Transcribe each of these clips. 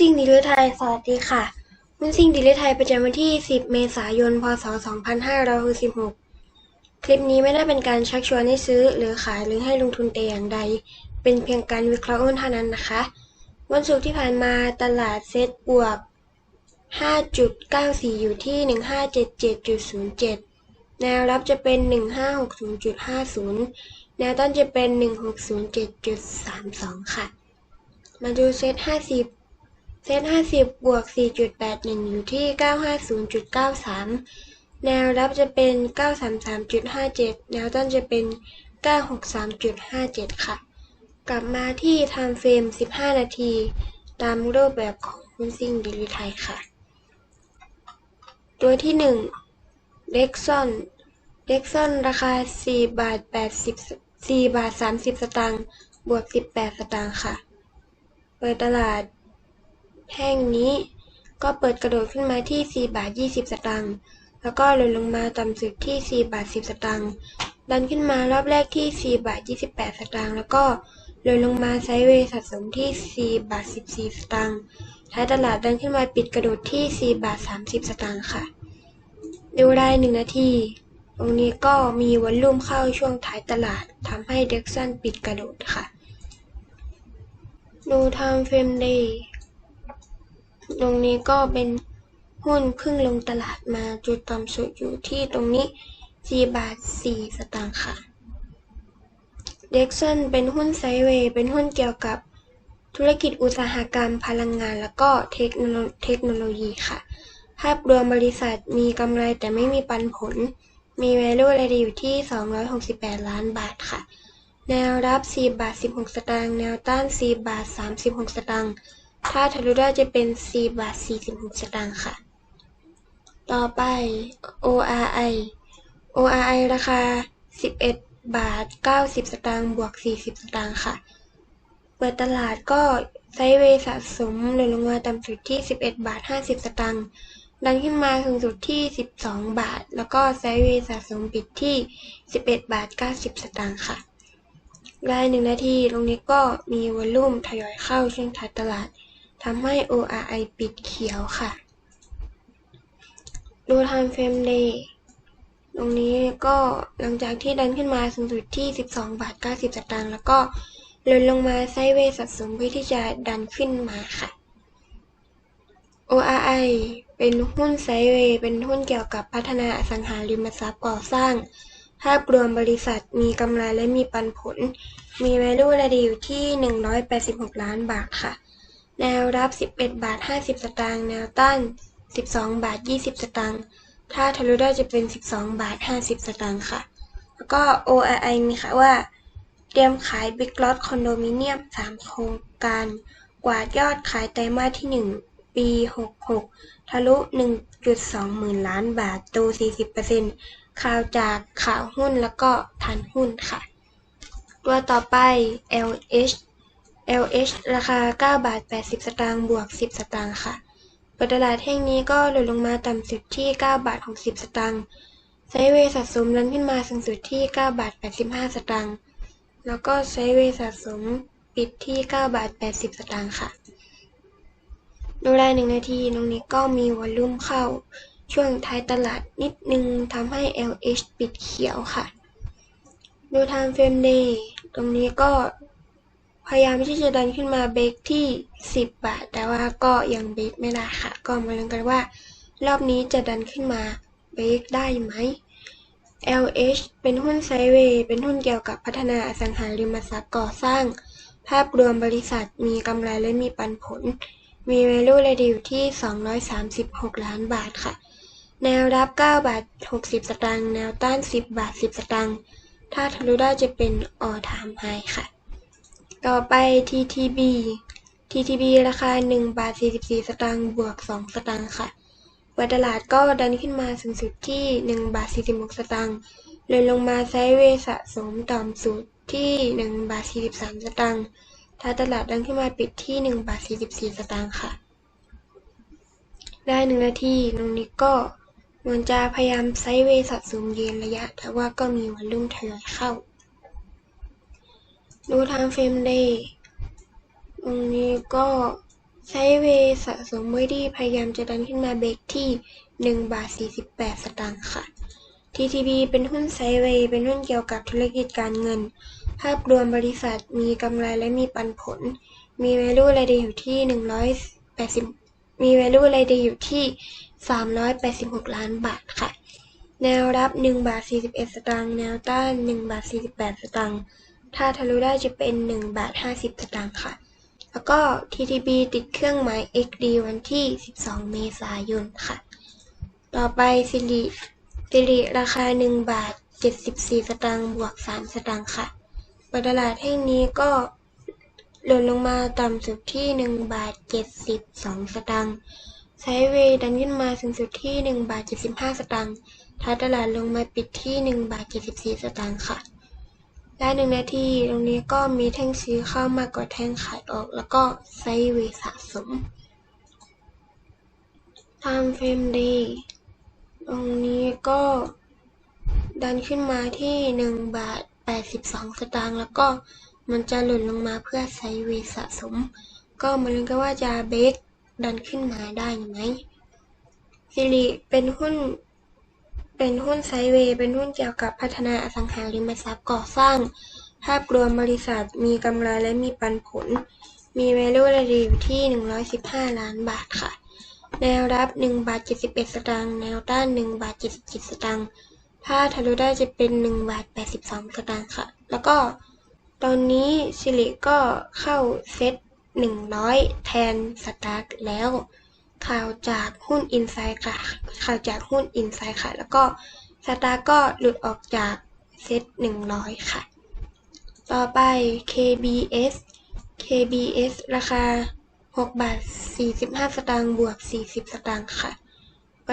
ซิ่งดีลิไทยสวัสดีค่ะหุ้นซิ่งดีลิไทยประจำวันที่ 10 เมษายน พศ 2566 คลิปนี้ไม่ได้เป็นการชักชวนให้ซื้อ หรือขายหรือให้ลงทุนแต่อย่างใด เป็นเพียงการวิเคราะห์หุ้นเท่านั้นนะคะ วันศุกร์ที่ผ่านมาตลาดเซ็ตบวก 5.94 อยู่ที่ 1577.07 แนวรับจะเป็น 1560.50 แนวต้านจะเป็น 1607.32 ค่ะ มาดูเซ็ต50 เซต50บวก4.81อยู่ที่950.93แนวรับจะเป็น933.57แนวต้านจะเป็น963.57ค่ะ กลับมาที่ time frame 15นาที ตามรูปแบบของหุ้นซิ่งดิลิไทยค่ะ ตัวที่1เล็กซอนเล็กซอนราคา4บาท80 4บาท30สตางค์บวก18สตางค์ค่ะ เปิดตลาด แท่งนี้ ก็เปิดกระโดดขึ้นมาที่ 4 บาท 20 สตางค์ แล้วก็หล่นลงมาต่ำสุดที่ 4 บาท 10 สตางค์ ดันขึ้นมารอบแรกที่ 4 บาท 28 สตางค์ แล้วก็หล่นลงมาไซด์เวย์สะสมที่ 4 บาท 14 สตางค์ ท้ายตลาดดันขึ้นมาปิดกระโดดที่ 4 บาท 30 สตางค์ค่ะ ดูได้1นาที ตรงนี้ก็มีวอลลุ่มเข้าช่วงท้ายตลาดทำให้เด็กซันปิดกระโดดค่ะ ดู time frame day ตรงนี้ก็เป็นหุ้นเพิ่งลงตลาดมาจุดต่ำสุดอยู่ที่ตรงนี้4บาท4สตางค์ค่ะเด็กซันเป็นหุ้นไซเวย์เป็นหุ้นเกี่ยวกับธุรกิจอุตสาหกรรมพลังงาน แล้วก็เทคโนโลเทคโนโลยีค่ะ ภาพรวมบริษัทมีกำไรแต่ไม่มีปันผล มี value รายได้อยู่ที่ 268 ล้านบาทค่ะ แนวรับ 4 บาท 16 สตางค์ แนวต้าน 4 บาท 36 สตางค์ ถ้าทะลุได้จะเป็น4บาท46สตางค์ค่ะ ต่อไป ORI ORI ราคา11บาท90สตางค์บวก40สตางค์ค่ะ เปิดตลาดก็ไซด์เวสะสมหล่นลงมาต่ำสุดที่11บาท50สตางค์ดันขึ้นมาสูงสุดที่ 12 บาท แล้วก็ไซด์เวย์สะสมปิดที่ 11 บาท 90 สตางค์ค่ะ รายหนึ่งนาทีตรงนี้ก็มีวอลลุ่มทยอยเข้าช่วงท้ายตลาด ทำให้ ORI ปิดเขียวค่ะ ดู time frame day ตรงนี้ก็หลังจากที่ดันขึ้นมาสูงสุดที่ 12 บาท 90 สตางค์แล้วก็ล่นลงมาไซด์เวย์สะสมเพื่อที่จะดันขึ้นมาค่ะ ORI เป็นหุ้นไซด์เวย์เป็นหุ้นเกี่ยวกับพัฒนาอสังหาริมทรัพย์ก่อสร้าง ภาพรวมบริษัทมีกำไรและมีปันผล มี value รายได้อยู่ที่ 186 ล้านบาทค่ะ แนวรับ 11 บาท 50 สตางค์ แนวต้าน 12 บาท 20 สตางค์ ถ้าทะลุได้จะเป็น 12 บาท 50 สตางค์ค่ะ แล้วก็ ORI มีค่ะว่า เตรียมขาย Big Lot คอนโดมิเนียม 3 โครงการ กวาดยอดขายไตรมาสที่ 1 ปี 66 ทะลุ 1.2 หมื่นล้านบาท โต 40%ข่าวจากข่าวหุ้นแล้วก็ทันหุ้นค่ะ ตัวต่อไป LH LH ราคา9บาท80สตางค์บวก10สตางค์ค่ะ เปิดตลาดแท่งนี้ก็หล่นลงมาต่ำสุดที่9บาท60สตางค์ไซด์เวย์สะสมดันขึ้นมาสูงสุดที่9บาท85สตางค์แล้วก็ไซด์เวย์สะสมปิดที่9บาท80สตางค์ค่ะ ดูรายหนึ่งนาทีตรงนี้ก็มีวอลลุ่มเข้า ช่วงท้ายตลาดนิดนึงทำให้ LH ปิดเขียวค่ะ ดู time frame day ตรงนี้ก็ พยายามที่จะดันขึ้นมาเบรกที่ 10 บาท แต่ว่าก็ยังเบรกไม่ได้ค่ะ ก็มาลุ้นกันว่า รอบนี้จะดันขึ้นมาเบรกได้ไหม LH เป็นหุ้นไซเวย์ เป็นหุ้นเกี่ยวกับพัฒนาอสังหาริมทรัพย์ก่อสร้าง ภาพรวมบริษัทมีกำไรและมีปันผล มี value รายได้อยู่ที่ 236 ล้านบาทค่ะ แนวรับ 9 บาท 60 สตางค์ แนวต้าน 10 บาท 10 สตางค์ ถ้าทะลุได้จะเป็น all time high ค่ะ ต่อไป TTB TTB ราคา1บาท44สตางค์บวก2สตางค์ค่ะ เปิดตลาดก็ดันขึ้นมาสูงสุดที่1บาท46สตางค์เลยลงมาไซด์เวย์สะสมต่ำสุดที่1บาท43สตางค์ท้าตลาดดันขึ้นมาปิดที่1บาท44สตางค์ค่ะ ได้หนึ่งนาทีตรงนี้ก็เหมือนจะพยายามไซด์เวย์สะสมเย็นระยะ แต่ว่าก็มีวอลลุ่มทยอยเข้า ดู time frame day ตรงนี้ก็ไซเวย์สะสมไว้ดีพยายามจะดันขึ้นมาเบรกที่ 1 บาท 48 สตางค์ค่ะ TTB เป็นหุ้นไซเวย์เป็นหุ้นเกี่ยวกับธุรกิจการเงิน ภาพรวมบริษัทมีกำไรและมีปันผล มี value รายเดอยู่ที่ 180 มี value รายเดอยู่ที่ 386 ล้านบาทค่ะ แนวรับ 1 บาท 41 สตางค์ แนวต้าน 1 บาท 48 สตางค์ ถ้าทะลุได้จะเป็น 1 บาท 50สตางค์ค่ะ แล้วก็ TTB ติดเครื่องหมาย XD วันที่ 12 เมษายนค่ะ ต่อไปสิริสิริราคา 1 บาท 74 สตางค์บวก 3 สตางค์ค่ะปิดตลาดแห่งนี้ก็หล่นลงมาต่ำสุดที่ 1 บาท 72 สตางค์ไซเวดันขึ้นมาสูงสุดที่ 1 บาท 75 สตางค์ท้ายตลาดลงมาปิดที่ 1 บาท 74 สตางค์ค่ะ ได้หนึ่งนาที ตรงนี้ก็มีแท่งซื้อเข้ามากกว่าแท่งขายออก แล้วก็ไซด์เวย์สะสม Time Frame Day ตรงนี้ก็ดันขึ้นมาที่หนึ่งบาทแปดสิบสองสตางค์แล้วก็มันจะหล่นลงมาเพื่อไซด์เวย์สะสม ก็มาลุ้นกันว่าจะเบรกดันขึ้นมาได้ไหมสิริเป็นหุ้น เป็นหุ้นไซด์เวย์ เป็นหุ้นเกี่ยวกับพัฒนาอสังหาริมทรัพย์ ก่อสร้าง ภาพรวมบริษัทมีกำไรและมีปันผล มี value รายเดอยู่ที่ 115 ล้านบาทค่ะ แนวรับ 1 บาท 71 สตางค์ แนวต้าน 1 บาท 77 สตางค์ ถ้าทะลุได้จะเป็น 1 บาท 82 สตางค์ค่ะ แล้วก็ตอนนี้สิริก็เข้าเซต100 แทนสตาร์แล้ว ข่าวจากหุ้นอินไซด์ค่ะ ข่าวจากหุ้นอินไซด์ค่ะ แล้วก็สตาร์ก็หลุดออกจากเซต100ค่ะ ต่อไป KBS KBS ราคา6บาท45 สตางค์บวก 40 สตางค์ค่ะ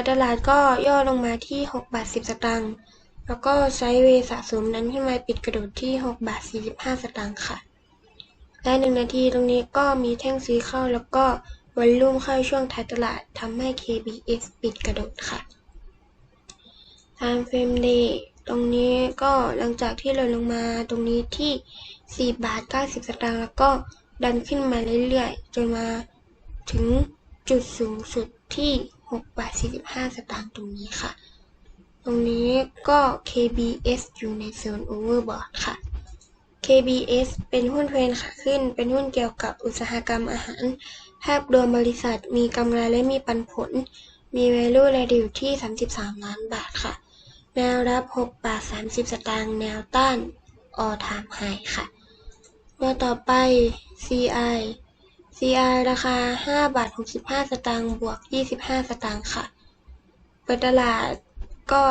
ตลาดก็ย่อลงมาที่ 6 บาท 10 สตางค์ แล้วก็ไซด์เวย์สะสมนั้นขึ้นมาปิดกระโดดที่ 6 บาท 45 สตางค์ค่ะได้หนึ่งนาทีตรงนี้ก็มีแท่งซื้อเข้าแล้วก็ วันรุ่มเข้าช่วงท้ายตลาดทำให้ KBS ปิดกระโดดค่ะ Time Frame Day ตรงนี้ก็หลังจากที่หล่นลงมาตรงนี้ที่ 4 บาท 90 สตางค์แล้วก็ดันขึ้นมาเรื่อยๆ จนมาถึงจุดสูงสุดที่ 6 บาท 45 สตางค์ตรงนี้ค่ะ ตรงนี้ก็ KBS อยู่ในโซน Overbought ค่ะ KBS เป็นหุ้นเทรนขาขึ้น เป็นหุ้นเกี่ยวกับอุตสาหกรรมอาหาร ภาพรวมบริษัทมีกำไรและมีปันผล มี value รายเดอยู่ที่ 33 ล้านบาทค่ะ แนวรับ 6 บาท 30 สตางค์ แนวต้าน all time high ค่ะ ตัวต่อไป CI CI ราคา 5 บาท 65 สตางค์ บวก 25 สตางค์ค่ะ เปิดตลาดก็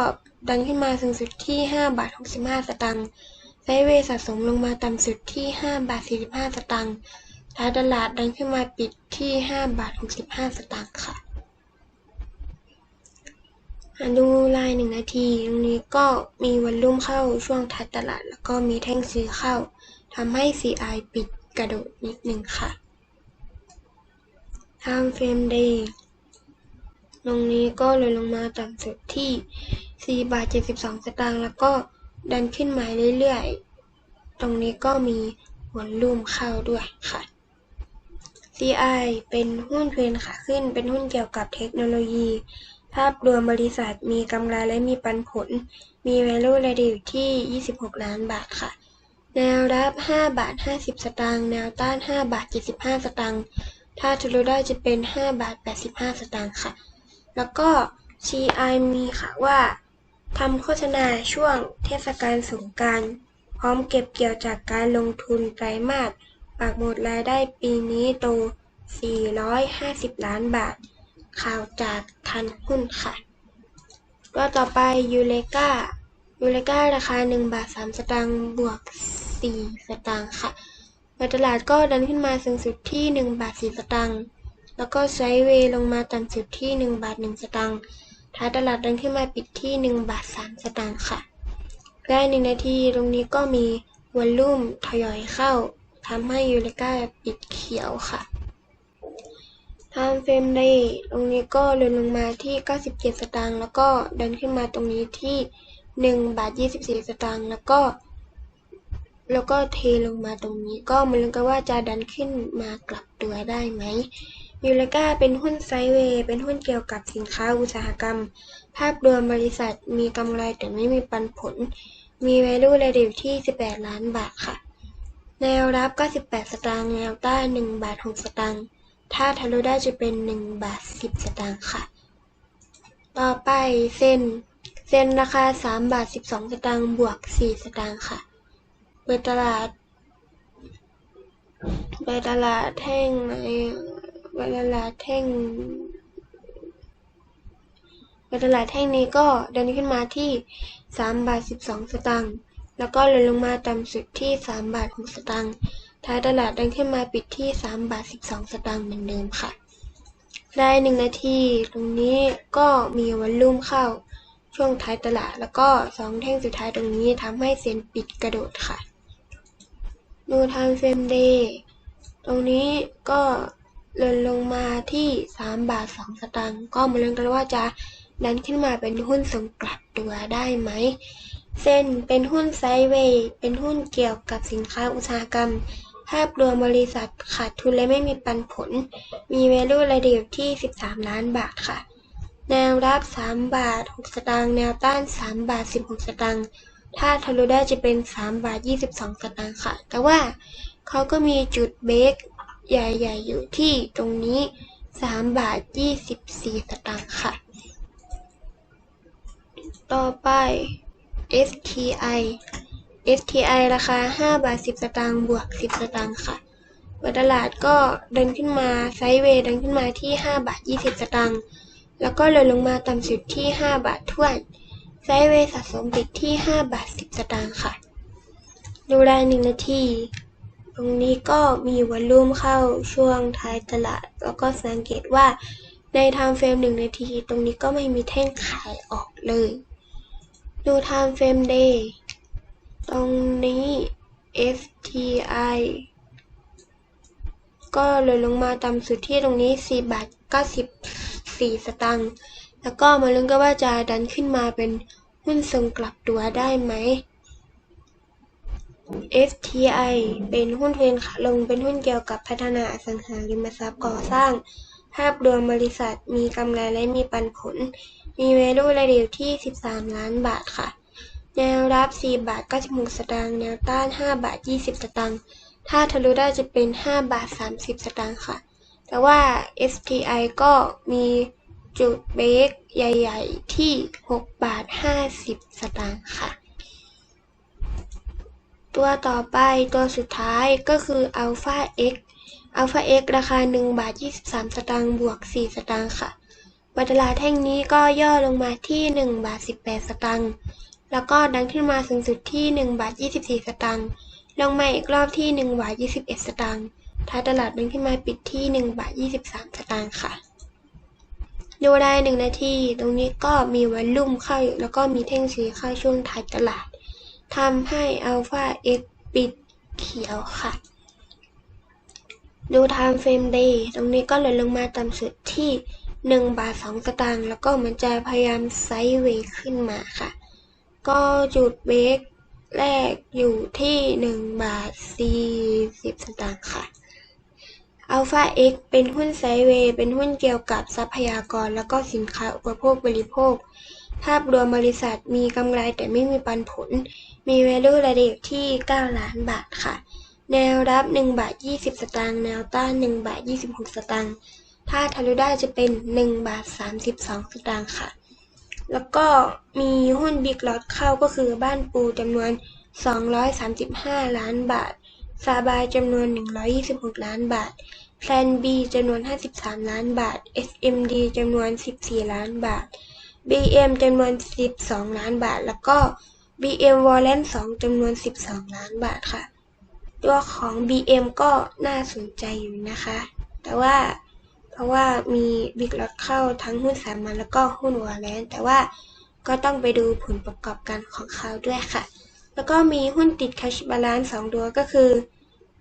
ดันขึ้นมาสูงสุดที่ 5 บาท 65 สตางค์ไซเวสะสมลงมาต่ำสุดที่ 5 บาท 45 สตางค์ ท้ายตลาดดันขึ้นมาปิดที่5บาท65สตางค์ค่ะดูลายหนึ่งนาทีตรงนี้ก็มีวันรุ่มเข้าช่วงท้ายตลาด แล้วก็มีแท่งซื้อเข้าทำให้ CI ปิดกระโดดนิดหนึ่งค่ะ Time Frame Day ตรงนี้ก็เลยลงมาต่ำสุดที่4บาท72 สตางค์แล้วก็ดันขึ้นมาเรื่อยๆ ตรงนี้ก็มีวอลลุ่มเข้าด้วยค่ะ CI เป็นหุ้นเทรนขาขึ้น เป็นหุ้นเกี่ยวกับเทคโนโลยี ภาพรวมบริษัทมีกำไรและมีปันผล มี value รายเดอยู่ที่ 26 ล้านบาทค่ะ แนวรับ 5 บาท 50 สตางค์ แนวต้าน 5 บาท 75 สตางค์ ถ้าทะลุได้จะเป็น 5 บาท 85 สตางค์ค่ะ แล้วก็ CI มีค่ะว่าทำโฆษณาช่วงเทศกาลสงกรานพร้อมเก็บเกี่ยวจากการลงทุนไตรมาส ปากหมดรายได้ปีนี้โต 450 ล้านบาท ข่าวจากทันหุ้นค่ะก็ต่อไปยูเลกายูเลการาคา 1 บาท 3 สตางค์บวก 4 สตางค์ค่ะเปิดตลาดก็ดันขึ้นมาสูงสุดที่ 1 บาท 4 สตางค์แล้วก็ไซด์เวย์ลงมาต่ำสุดที่ 1 บาท 1 สตางค์ท้ายตลาดดันขึ้นมาปิดที่ 1 บาท 3 สตางค์ค่ะได้หนึ่งนาทีตรงนี้ก็มีวอลลุ่มทยอยเข้า ทำให้ยูเลกาปิดเขียวค่ะ Time Frame Day ตรงนี้ก็ลดลงมาที่ 97 สตางค์แล้วก็ดันขึ้นมาตรงนี้ที่ 1 บาท 24 สตางค์แล้วก็ แล้วก็เทลงมาตรงนี้ก็มาลุ้นกันว่าจะดันขึ้นมากลับตัวได้ไหมยูเลกาเป็นหุ้นไซเวย์เป็นหุ้นเกี่ยวกับสินค้าอุตสาหกรรม ภาพรวมบริษัทมีกำไรแต่ไม่มีปันผล มี value ระดิวที่ 18 ล้านบาทค่ะ แนวรับ 98 สตางค์ แนวต้าน 1 บาท 6 สตางค์ ถ้าทะลุได้จะเป็น 1 บาท 10 สตางค์ค่ะ ต่อไปเส้น เส้นราคา 3 บาท 12 สตางค์ บวก 4 สตางค์ค่ะ เปิดตลาด เปิดตลาดแท่งไหนเปิดตลาดแท่งเปิดตลาดแท่งนี้ก็เดินขึ้นมาที่ 3 บาท 12 สตางค์ แล้วก็ลยลงมาต่ำสุดที่ 3 บาท 6 สตางค์ ท้ายตลาดดินขึ้นมาปิดที่ 3 บาท 12 สตางค์เหมือนเดิมค่ะได้หนึ่งนาที ตรงนี้ก็มีวันลุ่มเข้าช่วงท้ายตลาด แล้วก็สองแท่งสุดท้ายตรงนี้ทำให้เซ็นปิดกระโดดค่ะ ดูทม์เฟรมเดย์ตรงนี้ก็เดินลงมาที่ 3 บาท 2 สตางค์ ก็มาเล่นกันว่าจะดันขึ้นมาเป็นหุ้นส่งกลับตัวได้ไหม เส้นเป็นหุ้นไซด์เวย์ เป็นหุ้นเกี่ยวกับสินค้าอุตสาหกรรม ภาพรวมบริษัทขาดทุนและไม่มีปันผล มี value ระดิวที่ 13 ล้านบาทค่ะ แนวรับ 3 บาท 6 สตางค์ แนวต้าน 3 บาท 16 สตางค์ ถ้าทะลุได้จะเป็น 3 บาท 22 สตางค์ค่ะ แต่ว่าเขาก็มีจุดเบรกใหญ่ๆ อยู่ที่ตรงนี้ 3 บาท 24 สตางค์ค่ะ ต่อไป STI STI ราคา 5 บาท 10 สตางค์บวก 10 สตางค์ค่ะเปิดตลาดก็เดินขึ้นมาไซด์เวย์เดินขึ้นมาที่ 5 บาท 20 สตางค์แล้วก็เลยลงมาต่ำสุดที่ 5 บาททวนไซด์เวย์สะสมปิดที่ 5 บาท 10 สตางค์ค่ะ ดูได้หนึ่งนาที ตรงนี้ก็มีวันลุ่มเข้าช่วงท้ายตลาด แล้วก็สังเกตว่าในไทม์เฟรมหนึ่งนาที ตรงนี้ก็ไม่มีแท่งขายออกเลย ดูไทม์เฟรมเดย์ตรงนี้ FTI ก็เลยลงมาต่ำสุดที่ตรงนี้ 4 บาท 94 สตางค์ แล้วก็มาลุ้นกันว่าจะดันขึ้นมาเป็นหุ้นส่งกลับตัวได้ไหม FTI เป็นหุ้นเทรนขาลงเป็นหุ้นเกี่ยวกับพัฒนาอสังหาริมทรัพย์ก่อสร้าง ภาพรวมบริษัทมีกำไรและมีปันผล มี value ระดิวที่ 13 ล้านบาทค่ะ แนวรับ 4 บาท 96 สตางค์ แนวต้าน 5 บาท 20 สตางค์ ถ้าทะลุได้จะเป็น 5 บาท 30 สตางค์ค่ะ แต่ว่า STI ก็มีจุดเบรกใหญ่ ๆ ที่ 6 บาท 50 สตางค์ค่ะ ตัวต่อไปตัวสุดท้ายก็คือ Alpha X Alpha X ราคา 1 บาท 23 สตางค์บวก 4 สตางค์ค่ะวัตลาดแท่งนี้ก็ย่อลงมาที่ 1 บาท 18 สตางค์แล้วก็ดันขึ้นมาสูงสุดที่ 1 บาท 24 สตางค์ลงมาอีกรอบที่ 1 บาท 21 สตางค์ท้ายตลาดดันขึ้นมาปิดที่ 1 บาท 23 สตางค์ค่ะ ดูได้ 1 นาที ตรงนี้ก็มีวันลุ่มเข้าอยู่แล้วก็มีแท่งสีเข้าช่วงท้ายตลาดทำให้ Alpha X ปิดเขียวค่ะ ดู Time Frame Day ตรงนี้ก็เลยลงมาต่ำสุดที่ 1 บาท 2 สตางค์แล้วก็มือนจะพยายามไซด์เวย์ขึ้นมาค่ะ ก็จุดเบรกแรกอยู่ที่ 1 บาท 40 สตางค์ค่ะ Alpha X เป็นหุ้นไซด์เวย์เป็นหุ้นเกี่ยวกับทรัพยากร แล้วก็สินค้าอุปโภคบริโภค ภาพรวมบริษัทมีกำไรแต่ไม่มีปันผล มี value ระดับที่ 9 ล้านบาทค่ะ แนวรับ1บาท20 สตางค์ แนวต้าน1บาท26 สตางค์ ถ้าทะลุได้จะเป็น1บาท32 สตางค์ค่ะ แล้วก็มีหุ้นบิ๊กลอตเข้าก็คือบ้านปูจำนวน 235 ล้านบาท ซาบายจำนวน 126 ล้านบาท แพลน B จำนวน 53 ล้านบาท SMD จำนวน 14 ล้านบาท BM จำนวน 12 ล้านบาท แล้วก็ BM Warrant 2จำนวน 12 ล้านบาทค่ะ ตัวของ BM ก็น่าสนใจอยู่นะคะ แต่ว่าเพราะว่ามีบิ๊กล็อตเข้าทั้งหุ้นสามัญแล้วก็หุ้นวอลเลนแต่ว่าก็ต้องไปดูผลประกอบการของเขาด้วยค่ะ แล้วก็มีหุ้นติด cash balance สองตัวก็คือ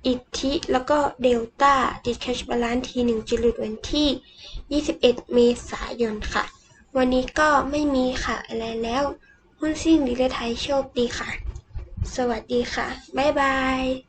อิทธิแล้วก็เดลต้าติด cash balance ทีหนึ่งจะหลุดวันที่ 21 เมษายนค่ะ วันนี้ก็ไม่มีค่ะอะไรแล้ว หุ้นซิ่งดีเลไทยโชคดีค่ะ สวัสดีค่ะ บ๊ายบาย